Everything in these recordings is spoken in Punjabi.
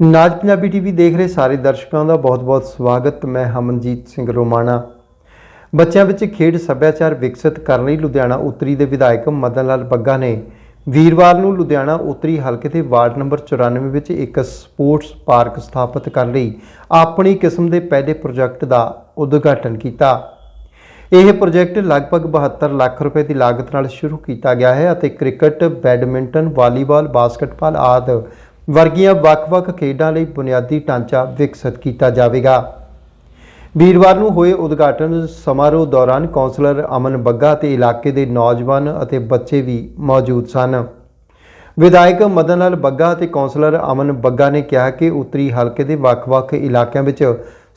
ਨਾਜ ਪੰਜਾਬੀ ਟੀਵੀ ਦੇਖ ਰਹੇ ਸਾਰੇ ਦਰਸ਼ਕਾਂ ਦਾ ਬਹੁਤ-ਬਹੁਤ ਸਵਾਗਤ। ਮੈਂ ਹਮਨਜੀਤ ਸਿੰਘ ਰੋਮਾਣਾ। ਬੱਚਿਆਂ ਵਿੱਚ ਖੇਡ ਸੱਭਿਆਚਾਰ ਵਿਕਸਿਤ ਕਰਨ ਲਈ ਲੁਧਿਆਣਾ ਉੱਤਰੀ ਦੇ ਵਿਧਾਇਕ ਮਦਨ ਲਾਲ ਬੱਗਾ ਨੇ ਵੀਰਵਾਰ ਨੂੰ ਲੁਧਿਆਣਾ ਉੱਤਰੀ ਹਲਕੇ ਦੇ ਵਾਰਡ ਨੰਬਰ 94 ਵਿੱਚ ਇੱਕ ਸਪੋਰਟਸ ਪਾਰਕ ਸਥਾਪਿਤ ਕਰਨ ਲਈ ਆਪਣੀ ਕਿਸਮ ਦੇ ਪਹਿਲੇ ਪ੍ਰੋਜੈਕਟ ਦਾ ਉਦਘਾਟਨ ਕੀਤਾ। ਇਹ ਪ੍ਰੋਜੈਕਟ ਲਗਭਗ 72 ਲੱਖ ਰੁਪਏ ਦੀ ਲਾਗਤ ਨਾਲ ਸ਼ੁਰੂ ਕੀਤਾ ਗਿਆ ਹੈ ਅਤੇ ਕ੍ਰਿਕਟ, ਬੈਡਮਿੰਟਨ, ਵਾਲੀਬਾਲ, ਬਾਸਕਟਬਾਲ ਆਦਿ ਵਰਗੀਆਂ ਵੱਖ-ਵੱਖ ਖੇਡਾਂ ਲਈ ਬੁਨਿਆਦੀ ਢਾਂਚਾ ਵਿਕਸਿਤ ਕੀਤਾ ਜਾਵੇਗਾ। ਵੀਰਵਾਰ ਨੂੰ ਹੋਏ ਉਦਘਾਟਨ ਸਮਾਰੋਹ ਦੌਰਾਨ ਕੌਂਸਲਰ ਅਮਨ ਬੱਗਾ ਤੇ ਇਲਾਕੇ ਦੇ ਨੌਜਵਾਨ ਅਤੇ ਬੱਚੇ ਵੀ ਮੌਜੂਦ ਸਨ। ਵਿਧਾਇਕ ਮਦਨ ਲਾਲ ਬੱਗਾ ਅਤੇ ਕੌਂਸਲਰ ਅਮਨ ਬੱਗਾ ਨੇ ਕਿਹਾ ਕਿ ਉੱਤਰੀ ਹਲਕੇ ਦੇ ਵੱਖ-ਵੱਖ ਇਲਾਕਿਆਂ ਵਿੱਚ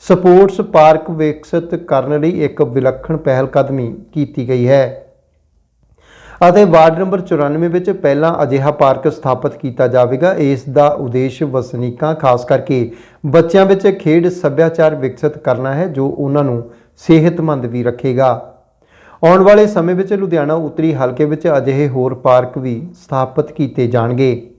ਸਪੋਰਟਸ ਪਾਰਕ ਵਿਕਸਿਤ ਕਰਨ ਲਈ ਇੱਕ ਵਿਲੱਖਣ ਪਹਿਲ ਕਦਮੀ ਕੀਤੀ ਗਈ ਹੈ ਅਤੇ ਵਾਰਡ ਨੰਬਰ 94 ਵਿੱਚ ਪਹਿਲਾਂ ਅਜਿਹਾ ਪਾਰਕ ਸਥਾਪਿਤ ਕੀਤਾ ਜਾਵੇਗਾ। ਇਸ ਦਾ ਉਦੇਸ਼ ਵਸਨੀਕਾਂ, ਖਾਸ ਕਰਕੇ ਬੱਚਿਆਂ ਵਿੱਚ ਖੇਡ ਸੱਭਿਆਚਾਰ ਵਿਕਸਿਤ ਕਰਨਾ ਹੈ, ਜੋ ਉਹਨਾਂ ਨੂੰ ਸਿਹਤਮੰਦ ਵੀ ਰੱਖੇਗਾ। ਆਉਣ ਵਾਲੇ ਸਮੇਂ ਵਿੱਚ ਲੁਧਿਆਣਾ ਉੱਤਰੀ ਹਲਕੇ ਵਿੱਚ ਅਜਿਹੇ ਹੋਰ ਪਾਰਕ ਵੀ ਸਥਾਪਿਤ ਕੀਤੇ ਜਾਣਗੇ।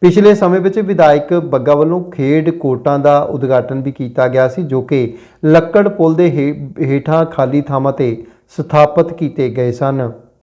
ਪਿਛਲੇ ਸਮੇਂ ਵਿੱਚ ਵਿਧਾਇਕ ਬੱਗਾ ਵੱਲੋਂ ਖੇਡ ਕੋਟਾਂ ਦਾ ਉਦਘਾਟਨ ਵੀ ਕੀਤਾ ਗਿਆ ਸੀ, ਜੋ ਕਿ ਲੱਕੜ ਪੁਲ ਦੇ ਹੇ- ਹੇਠਾਂ ਖਾਲੀ ਥਾਵਾਂ ਤੇ ਸਥਾਪਿਤ ਕੀਤੇ ਗਏ ਸਨ।